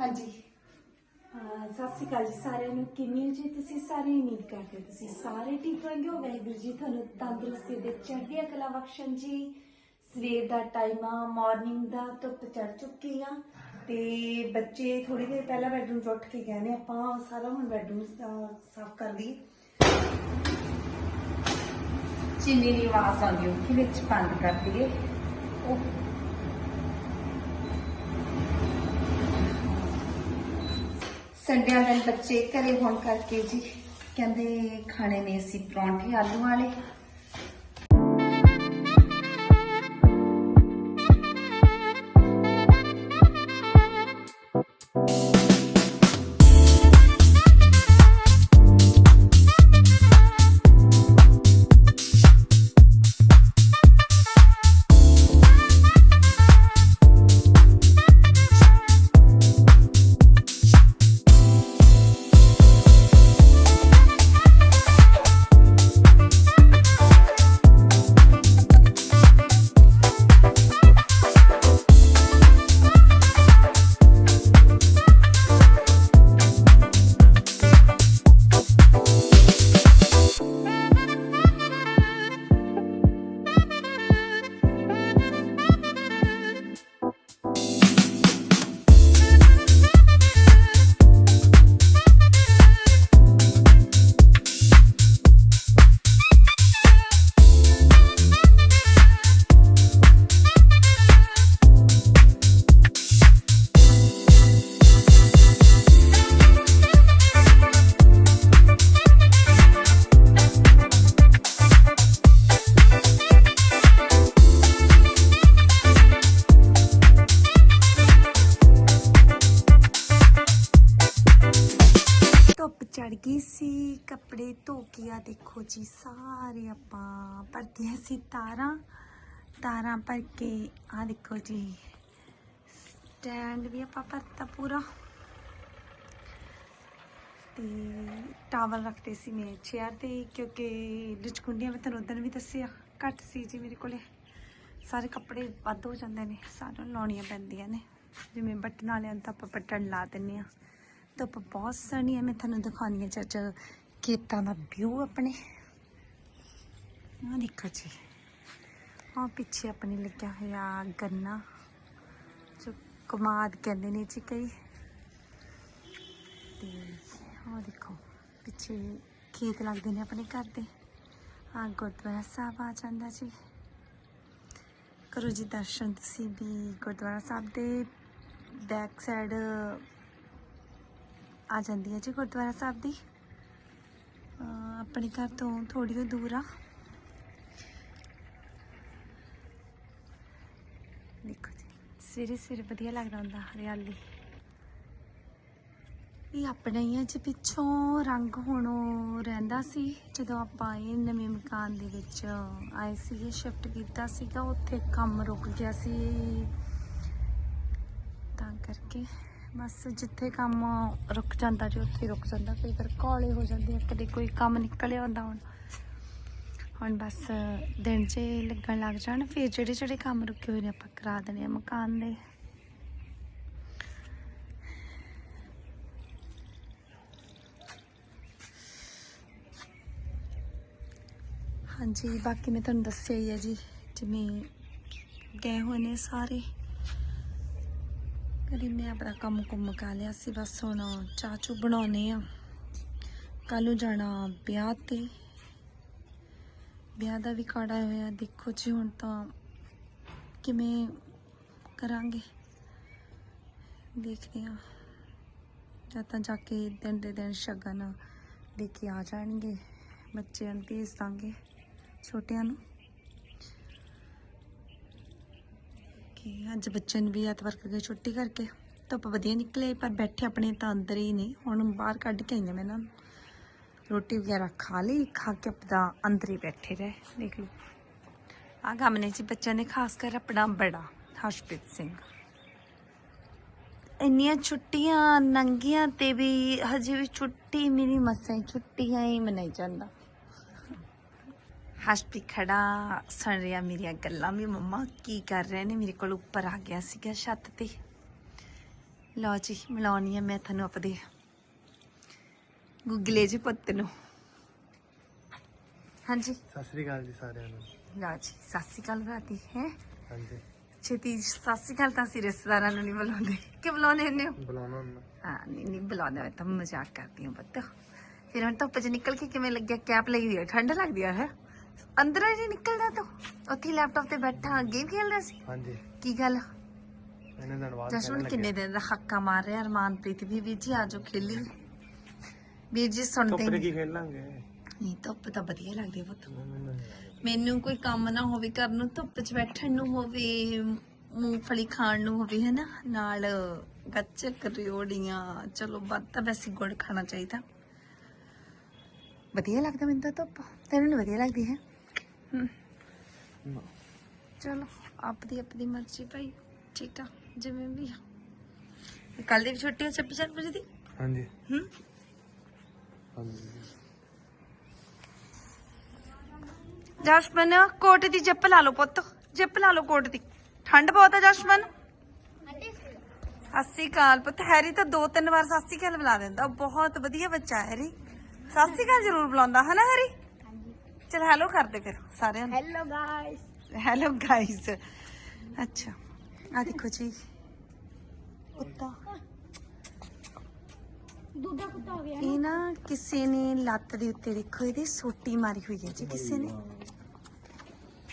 ਹਾਂਜੀ। ਅਹ ਸਤਿ ਸ਼੍ਰੀ ਅਕਾਲ ਜੀ ਸਾਰਿਆਂ ਨੂੰ। ਕਿਵੇਂ ਹੋ ਜੀ ਤੁਸੀਂ? ਸਾਰੇ ਉਮੀਦ ਕਰਦੇ ਹੋ ਤੁਸੀਂ ਸਾਰੇ ਠੀਕ ਉਹ ਵਾਹਿਗੁਰੂ ਜੀ ਤੁਹਾਨੂੰ ਤੰਦਰੁਸਤੀ ਦੇ ਚੜ੍ਹਦੀਆਂ ਕਲਾ ਬਖਸ਼ਣ ਜੀ। ਸਵੇਰ ਦਾ ਟਾਈਮ ਆ ਮਾਰਨਿੰਗ ਦਾ ਧੁੱਪ ਚੜ ਚੁੱਕੀ ਆ। ਤੇ ਬੱਚੇ ਥੋੜੀ ਦੇਰ ਪਹਿਲਾਂ ਬੈਡਰੂਮ 'ਚ ਉੱਠ ਕੇ ਗਏ ਨੇ। ਆਪਾਂ ਸਾਰਾ ਹੁਣ ਬੈਡਰੂਮ ਸਾਫ਼ ਕਰ ਲਈਏ। ਚੀਨੀ ਦੀ ਆਵਾਜ਼ ਆਉਂਦੀ ਹੈ ਕਿ ਵਿੱਚ ਬੰਦ ਕਰ ਦਈਏ। ਉਹ ਸੰਡਿਆਂ ਦਿਨ ਬੱਚੇ ਘਰੇ ਹੋਣ ਕਰਕੇ ਜੀ ਕਹਿੰਦੇ ਖਾਣੇ ਨੇ ਅਸੀਂ ਪਰੌਂਠੇ ਆਲੂ ਵਾਲੇ। ਦੇਖੋ ਜੀ, ਸਾਰੇ ਆਪਾਂ ਭਰਤੀਆਂ ਸੀ ਤਾਰਾਂ। ਤਾਰਾਂ ਭਰ ਕੇ ਆ ਦੇਖੋ ਜੀ ਸਟੈਂਡ ਵੀ ਆਪਾਂ ਭਰਤਾ ਪੂਰਾ। ਤੇ ਟਾਵਲ ਰੱਖਦੇ ਸੀ ਮੈਂ ਚੇਅਰ ਤੇ, ਕਿਉਂਕਿ ਲਿਚਕੁੰਡੀਆਂ ਮੈਂ ਤੁਹਾਨੂੰ ਉਦੋਂ ਵੀ ਦੱਸਿਆ, ਘੱਟ ਸੀ ਜੀ ਮੇਰੇ ਕੋਲੇ। ਸਾਰੇ ਕੱਪੜੇ ਵੱਧ ਹੋ ਜਾਂਦੇ ਨੇ ਸਾਰਿਆਂ ਨੂੰ ਲਾਉਣੀਆਂ ਪੈਂਦੀਆਂ ਨੇ। ਜਿਵੇਂ ਬਟਨ ਵਾਲਿਆਂ ਤਾਂ ਆਪਾਂ ਬਟਨ ਲਾ ਦਿੰਨੇ ਆ ਧੁੱਪ ਬਹੁਤ ਸੋਹਣੀ ਹੈ, ਮੈਂ ਤੁਹਾਨੂੰ ਦਿਖਾਉਣੀ ਹੈ ਚੱਜ ਖੇਤਾਂ ਦਾ ਵਿਊ ਆਪਣੇ। ਆਹ ਦੇਖੋ ਜੀ। ਆਹ ਪਿੱਛੇ ਆਪਣੇ ਲੱਗਿਆ ਹੋਇਆ ਗੰਨਾ, ਜੋ ਕਮਾਦ ਕਹਿੰਦੇ ਨੇ ਜੀ ਕਈ। ਤੇ ਆਹ ਦੇਖੋ, ਪਿੱਛੇ ਖੇਤ ਲੱਗਦੇ ਨੇ ਆਪਣੇ ਘਰ ਦੇ। ਆ ਗੁਰਦੁਆਰਾ ਸਾਹਿਬ ਆ ਜਾਂਦਾ ਜੀ। ਕਰੋ ਜੀ ਦਰਸ਼ਨ ਤੁਸੀਂ ਵੀ ਗੁਰਦੁਆਰਾ ਸਾਹਿਬ ਦੇ ਬੈਕ ਸਾਈਡ ਆ ਜਾਂਦੀ ਹੈ ਜੀ ਗੁਰਦੁਆਰਾ ਸਾਹਿਬ ਦੀ। ਆਪਣੇ ਘਰ ਤੋਂ ਥੋੜੀ ਜਿਹੀ ਦੂਰ ਆ। ਦੇਖੋ ਜੀ, ਸਵੇਰੇ ਸਵੇਰੇ ਵਧੀਆ ਲੱਗਦਾ ਹੁੰਦਾ ਹਰਿਆਲੀ। ਇਹ ਆਪਣਾ ਹੀ ਆ ਜੀ, ਪਿੱਛੋਂ ਰੰਗ ਹੁਣ ਰਹਿੰਦਾ ਸੀ, ਜਦੋਂ ਆਪਾਂ ਇਹ ਨਵੇਂ ਮਕਾਨ ਦੇ ਵਿੱਚ ਆਏ ਸੀਗੇ ਸ਼ਿਫਟ ਕੀਤਾ ਸੀਗਾ, ਉੱਥੇ ਕੰਮ ਰੁਕ ਗਿਆ ਸੀ। ਤਾਂ ਕਰਕੇ ਬਸ ਜਿੱਥੇ ਕੰਮ ਰੁਕ ਜਾਂਦਾ ਜੀ ਉੱਥੇ ਰੁਕ ਜਾਂਦਾ, ਕਈ ਵਾਰ ਕਾਲੇ ਹੋ ਜਾਂਦੇ ਆ, ਕਦੇ ਕੋਈ ਕੰਮ ਨਿਕਲਿਆ ਹੁੰਦਾ ਹੁਣ। ਹੁਣ ਬਸ ਦਿਨ 'ਚ ਲੱਗਣ ਲੱਗ ਜਾਣ, ਫਿਰ ਜਿਹੜੇ ਜਿਹੜੇ ਕੰਮ ਰੁਕੇ ਹੋਏ ਨੇ ਆਪਾਂ ਕਰਾ ਦੇਣੇ ਆ ਮਕਾਨ ਦੇ। ਹਾਂਜੀ, ਬਾਕੀ ਮੈਂ ਤੁਹਾਨੂੰ ਦੱਸਿਆ ਹੀ ਹੈ ਜੀ ਜਿਵੇਂ ਗਏ ਹੋਏ ਨੇ ਸਾਰੇ। ਕਦੀ ਮੈਂ ਆਪਣਾ ਕੰਮ ਕੁੰਮ ਮੁਕਾ ਲਿਆ ਸੀ, ਬਸ ਹੁਣ ਚਾਹ ਚੂ ਬਣਾਉਣੇ ਆ। ਕੱਲ ਨੂੰ ਜਾਣਾ ਵਿਆਹ ਤੇ। ਵਿਆਹ ਦਾ ਵੀ ਕਾੜਾ ਹੋਇਆ, ਦੇਖੋ ਜੀ ਹੁਣ ਤਾਂ ਕਿਵੇਂ ਕਰਾਂਗੇ। ਦੇਖਦੇ ਆ ਜਾਂ ਤਾਂ ਜਾ ਕੇ ਦਿਨ ਦੇ ਦਿਨ ਸ਼ਗਨ ਦੇ ਕੇ ਆ ਜਾਣਗੇ, ਬੱਚਿਆਂ ਨੂੰ ਭੇਜ ਦਾਂਗੇ, ਛੋਟਿਆਂ ਨੂੰ। ਕਿ ਅੱਜ ਬੱਚਿਆਂ ਨੂੰ ਵੀ ਐਤਵਾਰ ਕਰਕੇ ਛੁੱਟੀ ਕਰਕੇ ਧੁੱਪ ਵਧੀਆ ਨਿਕਲੇ, ਪਰ ਬੈਠੇ ਆਪਣੇ ਤਾਂ ਅੰਦਰ ਹੀ ਨੇ। ਹੁਣ ਬਾਹਰ ਕੱਢ ਕੇ ਆਈਆਂ ਮੈਂ ਇਹਨਾਂ ਨੂੰ। ਰੋਟੀ ਵਗੈਰਾ ਖਾ ਲਈ, ਖਾ ਕੇ ਆਪਣਾ ਅੰਦਰ ਹੀ ਬੈਠੇ ਰਹੇ, ਦੇਖ ਲਓ। ਆ ਕੰਮ ਨੇ ਜੀ ਬੱਚਿਆਂ ਨੇ, ਖਾਸ ਕਰ ਆਪਣਾ ਬੜਾ, ਹਰਸ਼ਪ੍ਰੀਤ ਸਿੰਘ। ਇੰਨੀਆਂ ਛੁੱਟੀਆਂ ਨੰਗੀਆਂ ਤੇ ਵੀ ਹਜੇ ਵੀ ਛੁੱਟੀ, ਮੇਰੀ ਮਸਾਂ ਹੀ ਛੁੱਟੀਆਂ ਹੀ ਮਨਾਈ ਜਾਂਦਾ। ਹਸਪੀ ਖੜਾ ਸੁਣ ਰਿਹਾ ਮੇਰੀਆਂ ਗੱਲਾਂ ਵੀ ਮੰਮਾ ਕੀ ਕਰ ਰਹੇ ਨੇ? ਮੇਰੇ ਕੋਲ ਉੱਪਰ ਆ ਗਿਆ ਸੀਗਾ ਛੱਤ ਤੇ। ਲਓ ਜੀ ਮਿਲਾਉਣੀ ਆ ਮੈਂ ਤੁਹਾਨੂੰ ਆਪਦੇ ਗੁੱਗਲੇ ਜੀ ਪੁੱਤ ਨੂੰ। ਹਾਂਜੀ। ਸਤਿ ਸ੍ਰੀ ਅਕਾਲ ਜੀ ਸਾਰਿਆਂ ਨੂੰ। ਲਓ ਜੀ ਸਤਿ ਸ਼੍ਰੀ ਅਕਾਲ ਬਰਾਤੀ ਹੈ? ਹਾਂਜੀ। ਛੇਤੀ ਸਤਿ ਸ਼੍ਰੀ ਅਕਾਲ ਤਾਂ ਅਸੀਂ ਰਿਸ਼ਤੇਦਾਰਾਂ ਨੂੰ ਨਹੀਂ ਬੁਲਾਉਂਦੇ। ਕਿ ਬੁਲਾਉਂਦੇ ਹੁੰਦੇ ਹੋ? ਬੁਲਾਉਣਾ ਹੁੰਦਾ। ਹਾਂ ਨਹੀਂ ਨਹੀਂ ਬੁਲਾਉਂਦੇ ਮੈਂ ਤਾਂ ਮਜ਼ਾਕ ਕਰਦੀ ਹਾਂ ਪੁੱਤ। ਫਿਰ ਹੁਣ ਧੁੱਪ 'ਚ ਨਿਕਲ ਕੇ ਕਿਵੇਂ ਲੱਗਿਆ? ਕੈਪ ਲਈ ਹੋਈ ਹੈ ਠੰਡ ਲੱਗਦੀ ਆ ਹੈ? ਅੰਦਰ ਹੀ ਨਹੀਂ ਨਿਕਲਦਾ ਤੂੰ? ਉੱਥੇ ਲੈਪਟਾਪ ਤੇ ਬੈਠਾ ਗੇਮ ਖੇਲਦਾ ਸੀ? ਹਾਂਜੀ। ਕੀ ਗੱਲ? ਇਹਨੇ ਧੰਨਵਾਦ ਜਸ਼ਨ ਕਿੰਨੇ ਦਿਨ ਦਾ ਹੱਕਾ ਮਾਰ ਰਿਹਾ ਅਰਮਾਨਪ੍ਰੀਤ ਵੀ। ਵੀਰ ਜੀ ਆਜੋ ਖੇਲੀ। ਵੀਰ ਜੀ ਸੁਣਦੇ ਧੁੱਪ 'ਚ ਨਹੀਂ ਕੀ ਖੇਲਾਂਗੇ? ਨਹੀਂ ਧੁੱਪ ਤਾਂ ਵਧੀਆ ਲੱਗਦੀ ਪੁੱਤ। ਮੈਨੂੰ ਕੋਈ ਕੰਮ ਨਾ ਹੋਵੇ ਕਰਨ ਨੂੰ ਧੁੱਪ 'ਚ ਬੈਠਣ ਨੂੰ ਹੋਵੇ ਮੂੰਗਫਲੀ ਖਾਣ ਨੂੰ ਹੋਵੇ ਹੈ ਨਾ ਨਾਲ ਗੱਚਕ ਰਿਓੜੀਆਂ। ਚਲੋ ਵੱਧ ਤਾਂ ਵੈਸੇ ਗੁੜ ਖਾਣਾ ਚਾਹੀਦਾ। ਵਧੀਆ ਲੱਗਦਾ ਮੈਨੂੰ ਤਾਂ ਧੁੱਪ। ਤੈਨੂੰ ਵਧੀਆ ਲੱਗਦੀ ਹੈ? ਹਮ, ਚਲੋ ਆਪਦੀ ਆਪਦੀ ਮਰਜ਼ੀ ਭਾਈ ਠੀਕ ਆ ਜਿਵੇਂ ਵੀ ਆ। ਕੱਲ ਦੀ ਵੀ ਛੁੱਟੀ ਹੈ 26 ਵਜੇ ਦੀ? ਹਾਂਜੀ। ਹੂੰ। ਹਾਂਜੀ। ਜਸ਼ਮਨ ਕੋਟ ਦੀ ਜਿੱਪ ਲਾ ਲਓ ਪੁੱਤ ਜਿੱਪ ਲਾ ਲਓ ਕੋਟ ਦੀ। ਠੰਡ ਬਹੁਤ ਹੈ ਜਸ਼ਮਨ? ਸਤਿ ਅਕਾਲ ਪੁੱਤ ਹੈਰੀ ਤਾਂ ਦੋ ਤਿੰਨ ਵਾਰ ਸਤਿ ਅਕਾਲ ਬੁਲਾ ਦਿੰਦਾ ਬਹੁਤ ਵਧੀਆ ਬੱਚਾ ਹੈਰੀ। ਸਤਿ ਅਕਾਲ ਜ਼ਰੂਰ ਬੁਲਾਉਂਦਾ ਹੈ ਨਾ ਹੈਰੀ? ਚਲ ਹੈਲੋ ਕਰਦੇ ਫਿਰ ਸਾਰਿਆਂ ਨੂੰ। ਹੈਲੋ ਗਾਇਸ ਹੈਲੋ ਗਾਇਸ ਅੱਛਾ ਆ ਦੇਖੋ ਜੀ। ਕੁੱਤਾ। ਦੂਜਾ ਕੁੱਤਾ ਹੋ ਗਿਆ ਇਹ ਨਾ ਕਿਸੇ ਨੇ ਲੱਤ ਦੇ ਉੱਤੇ ਦੇਖੋ ਇਹਦੀ ਸੋਟੀ ਮਾਰੀ ਹੋਈ ਹੈ ਜੀ ਕਿਸੇ ਨੇ।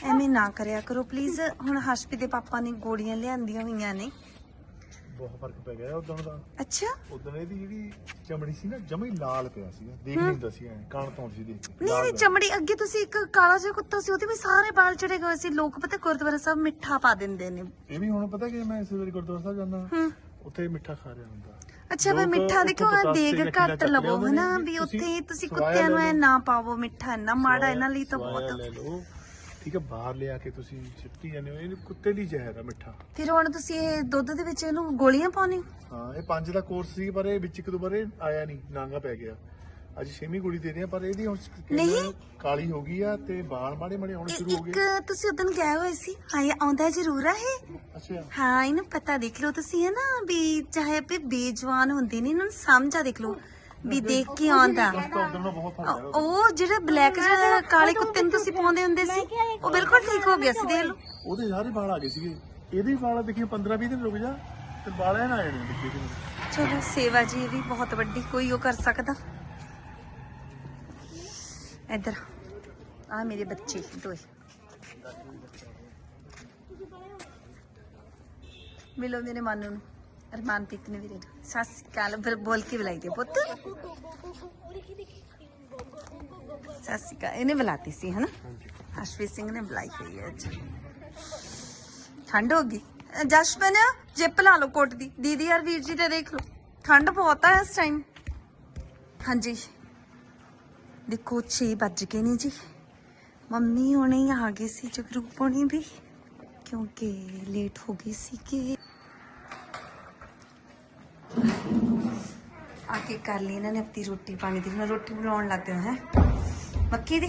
ਐਵੇਂ ਨਾ ਕਰਿਆ ਕਰੋ ਪਲੀਜ਼ ਹੁਣ ਹਰਸ਼ਪੀ ਦੇ ਪਾਪਾ ਨੇ ਗੋਲੀਆਂ ਲਿਆਂਦੀਆਂ ਹੋਈਆਂ ਨੇ। ਬਹੁਤ ਫ਼ਰਕ ਪੈ ਗਿਆ ਉਦੋਂ ਦਾ। ਅੱਛਾ। ਉਦੋਂ ਇਹਦੀ ਜਿਹੜੀ ਚਮੜੀ ਸੀ ਨਾ ਜਮਾ ਹੀ ਲਾਲ ਪਿਆ ਸੀ। ਦੇਖ ਨਹੀਂ ਹੁੰਦਾ ਸੀ ਐ ਕਾਣ ਤੋਂ ਸੀ ਦੇਖ ਕੇ। ਨਹੀਂ ਲਾਲ ਇਹਦੀ ਚਮੜੀ ਅੱਗੇ ਤੁਸੀਂ ਇੱਕ ਕਾਲਾ ਜਿਹਾ ਕੁੱਤਾ ਸੀ ਉਹਦੇ ਵੀ ਸਾਰੇ ਵਾਲ ਚੜੇ ਗਏ ਸੀ। ਲੋਕ ਪਤਾ ਗੁਰਦੁਆਰਾ ਸਾਹਿਬ ਮਿੱਠਾ ਪਾ ਦਿੰਦੇ ਨੇ। ਇਹ ਵੀ ਹੁਣ ਪਤਾ ਕਿ ਮੈਂ ਇਸ ਵਾਰੀ ਗੁਰਦੁਆਰਾ ਸਾਹਿਬ ਜਾਂਦਾ। ਉੱਥੇ ਮਿੱਠਾ ਖਾ ਰਿਹਾ ਹੁੰਦਾ। ਅੱਛਾ ਵੀ ਲੋਕ ਮਿੱਠਾ ਉੱਥੇ ਦੇਖੋ ਆ ਪਤਾਸੇ ਦੇਗ ਖੀਰਾ ਘੱਟ ਲਵੋ ਲਿਆਉਂਦੇ ਹਨਾ ਵੀ ਤੁਸੀਂ ਉੱਥੇ ਤੁਸੀਂ ਕੁੱਤਿਆਂ ਨੂੰ ਐ। ਨਾ ਪਾਵੋ ਮਿੱਠਾ ਇੰਨਾ ਮਾੜਾ ਇਹਨਾਂ ਲਈ ਤਾਂ ਸਵਾਇਆ ਬਹੁਤ ਲੈ ਲਓ। ਠੀਕ ਹੈ ਬਾਹਰ ਲਿਆ ਕੇ ਤੁਸੀਂ ਸਿੱਟੀ ਜਾਂਦੇ ਹੋ ਇਹ ਕੁੱਤੇ ਲਈ ਜ਼ਹਿਰ ਆ ਮਿੱਠਾ। ਫਿਰ ਹੁਣ ਤੁਸੀਂ ਇਹ ਦੁੱਧ ਦੇ ਵਿੱਚ ਇਹਨੂੰ ਗੋਲੀਆਂ ਪਾਉਣੀ ਹਾਂ ਇਹ ਪੰਜ ਦਾ ਕੋਰਸ ਸੀ ਪਰ ਇਹ ਵਿੱਚ ਇੱਕ ਦੋ ਵਾਰ ਇਹ ਆਇਆ ਨਹੀਂ ਨਾਂਗਾ ਪੈ ਗਿਆ। ਅੱਜ ਛੇਵੀਂ ਕੁੜੀ ਦੇ ਰਹੇ ਆ ਪਰ ਇਹਦੀ ਹੁਣ skin ਨਹੀਂ। ਕਾਲੀ ਹੋ ਗਈ ਆ ਤੇ ਬਾਲ ਮਾੜੇ ਮਾੜੇ ਆਉਣੇ ਸ਼ੁਰੂ ਹੋ ਇੱਕ ਗਏ ਤੁਸੀਂ ਉਦੋਂ ਗਏ ਹੋਏ ਸੀ ਹਾਂ ਇਹ ਆਉਂਦਾ ਜ਼ਰੂਰ ਆ ਇਹ? ਅੱਛਾ। ਹਾਂ ਇਹਨੂੰ ਪਤਾ ਦੇਖ ਲਓ ਤੁਸੀਂ ਹੈ ਨਾ ਵੀ ਚਾਹੇ ਬੇਜਵਾਨ ਹੁੰਦੇ ਨੇ ਇਹਨਾਂ ਨੂੰ ਸਮਝ ਦੇਖ ਲਓ। ਵੀ ਦੇਖ ਕੇ ਆਉਂਦਾ। ਬਹੁਤ ਫ਼ਰਕ ਹੈ ਉਹ- ਜਿਹੜਾ ਬਲੈਕ ਜਿਹੜਾ ਕਾਲੇ ਕੁੱਤੇ ਨੂੰ ਤੁਸੀਂ ਪਾਉਂਦੇ ਹੁੰਦੇ ਸੀ ਉਹ ਬਿਲਕੁਲ ਠੀਕ ਹੋ ਗਿਆ ਸੀ ਦੇਖ ਲਓ। ਉਹਦੇ ਸਾਰੇ ਵਾਲ ਆ ਗਏ ਸੀਗੇ। ਇਹਦੇ ਵਾਲ ਦੇਖੀ 15 20 ਦਿਨ ਰੁਕ ਜਾ ਤੇ ਵਾਲ ਐਨ ਆ ਜਾਣੇ ਦੇਖੀ ਚਲੋ ਸੇਵਾ ਜੀ ਇਹ ਵੀ ਬਹੁਤ ਵੱਡੀ ਕੋਈ ਉਹ ਕਰ ਸਕਦਾ। ਇੱਧਰ ਆ ਮੇਰੇ ਬੱਚੇ ਦੋਏ ਮਿਲੋ ਮੇਰੇ ਮਾਨੂ ਨੂੰ। ਅਰਮਾਨਪ੍ਰੀਤ ਨੇ ਵੀਰੇ ਨੂੰ। ਸਤਿ ਸ਼੍ਰੀ ਅਕਾਲ ਫਿਰ ਬੋਲ ਕੇ ਬੁਲਾਈ ਦੇ ਪੁੱਤ ਸਤਿ ਸ਼੍ਰੀ ਅਕਾਲ ਇਹਨੇ ਬੁਲਾਤੀ ਸੀ ਹਨਾ ਅਸ਼ਵੀ ਸਿੰਘ ਨੇ ਬੁਲਾਈ ਹੋਈ ਹੈ ਅੱਜ ਠੰਡ ਹੋ ਗਈ ਅ, ਜਸ਼ਮਨ ਜਿੱਪ ਲਾ ਲਓ ਕੋਟ ਦੀ ਦੀਦੀ ਯਾਰ ਵੀਰ ਜੀ ਤੇ ਦੇਖ ਲਓ ਠੰਡ ਬਹੁਤ ਆ ਇਸ ਟਾਈਮ ਹਾਂਜੀ ਦੇਖੋ 6 ਵੱਜ ਗਏ ਨੇ ਜੀ ਮੰਮੀ ਹੁਣੇ ਹੀ ਆ ਗਏ ਸੀ ਜਗਰੂਪ ਹੁਣੀ ਵੀ ਕਿਉਂਕਿ ਲੇਟ ਹੋ ਗਈ ਸੀ ਕਿ ਆ ਕੇ ਕਰ ਲਈ, ਇਹਨਾਂ ਨੇ ਆਪਣੀ ਰੋਟੀ ਪਾਣੀ ਦੀ, ਮੈਂ ਰੋਟੀ ਬਣਾਉਣ ਲੱਗ ਗਿਆ ਹੈ। ਮੱਕੀ ਦੀ?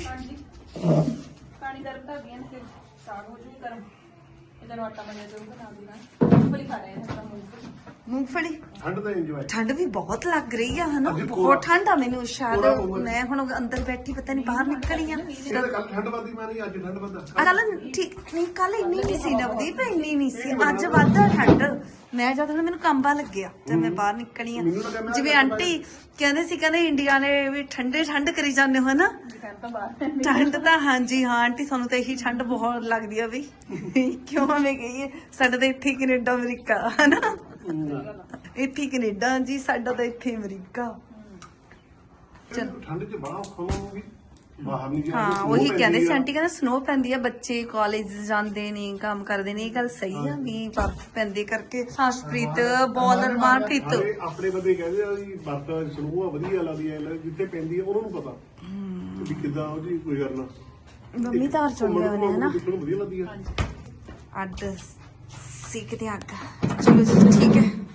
ਪਾਣੀ ਗਰਮ ਕਰ ਦਿਆਂ ਫਿਰ ਸਾਗ ਹੋ ਜੂ ਗਰਮ। ਇਹਦਾ ਆਟਾ ਬਣਿਆ ਜਾਊਗਾ ਨਾਲ ਦੀ ਨਾਲ ਖਾ ਰਹੇ ਮੂੰਗਫਲੀ? ਠੰਡ ਦਾ ਇੰਜੋਏ ਠੰਡ ਵੀ ਬਹੁਤ ਲੱਗ ਰਹੀ ਆ ਹਨਾ? ਕੋਰਾ- ਬਹੁਤ ਠੰਡ ਆ ਮੈਨੂੰ ਸ਼ਾਇਦ। ਕੋਰਾ ਪਊਗਾ। ਮੈਂ ਹੁਣ ਅੰਦਰ ਬੈਠੀ ਪਤਾ ਨਹੀਂ ਬਾਹਰ ਨਿਕਲੀ ਆ। ਕੱਲ ਠੰਡ ਵੱਧਦੀ ਮਾਰੀ ਅੱਜ ਠੰਡ ਵੱਧਦਾ। ਕੱਲ ਠੀਕ ਨਹੀਂ ਕੱਲ ਇੰਨੀ ਨਹੀਂ ਸੀ ਨਵਦੀਪ ਇੰਨੀ ਨਹੀਂ ਸੀ। ਅੱਜ ਵੱਧ ਆ ਠੰਡ। ਮੈਂ ਜਦ ਹੁਣ ਮੈਨੂੰ ਕੰਬਾ ਲੱਗਿਆ ਤੇ ਮੈਂ ਬਾਹਰ ਨਿਕਲੀ ਆ। ਮੈਨੂੰ ਮੈਂ ਜਿਵੇਂ ਆਂਟੀ ਕਹਿੰਦੇ ਸੀ ਕਹਿੰਦੇ ਇੰਡੀਆ ਨੇ ਵੀ ਠੰਡੇ ਠੰਡ ਕਰੀ ਜਾਂਦੇ ਹੋ ਨਾ ਦੁਕਾਨ ਤੋਂ ਬਾਹਰ ਠੰਡ ਤਾਂ ਹਾਂਜੀ ਹਾਂ ਆਂਟੀ ਸਾਨੂੰ ਤਾਂ ਇਹੀ ਠੰਡ ਬਹੁਤ ਲੱਗਦੀ ਆ ਵੀ। ਕਿਉਂ ਐਵੇਂ ਕਹੀਏ? ਸਾਡਾ ਤਾਂ ਇੱਥੇ ਹੀ ਕੈਨੇਡਾ ਅਮਰੀਕਾ ਹਨਾ? ਇੱਥੇ ਹੀ ਕੈਨੇਡਾ ਜੀ ਸਾਡਾ ਤਾਂ ਇੱਥੇ ਹੀ ਅਮਰੀਕਾ ਠੰਡ 'ਚ ਬੜਾ ਔਖਾ ਹੋਊਗੀ ਬਾਹਰ ਨਹੀਂ ਹਾਂ ਉਹੀ ਕਹਿੰਦੇ ਸੀ ਆਂਟੀ ਕਹਿੰਦੇ ਸਨੋ ਪੈਂਦੀ ਆ ਬੱਚੇ ਕਾਲਜ ਜਾਂਦੇ ਨੇ ਕੰਮ ਕਰਦੇ ਨੇ ਇਹ ਗੱਲ ਸਹੀ ਆ ਵੀ ਬਰਫ਼ ਪੈਂਦੇ ਕਰਕੇ। ਹਰਸ਼ਪ੍ਰੀਤ ਬੋਲਰ ਮਾਰਪ੍ਰੀਤ ਆਪਣੇ ਬੰਦੇ ਕਹਿੰਦੇ ਆ ਵੀ ਬਰਤ ਸਨੋਆ ਵਧੀਆ ਲੱਗਦੀ ਐ ਜਿੱਥੇ ਪੈਂਦੀ ਐ ਉਹਨਾਂ ਨੂੰ ਪਤਾ। ਵੀ ਕਿੱਦਾਂ ਉਹਦੀ ਕੋਈ ਕਰਨਾ ਮੰਮੀ ਤਾਂ ਹੋਣੇ ਹਨਾ? ਦੇਖਣ ਨੂੰ ਵਧੀਆ ਲੱਗਦੀ ਐ ਅੱਡ ਸਿੱਖਦੇ ਅੱਗ। ਚਲੋ ਜੀ ਠੀਕ ਹੈ।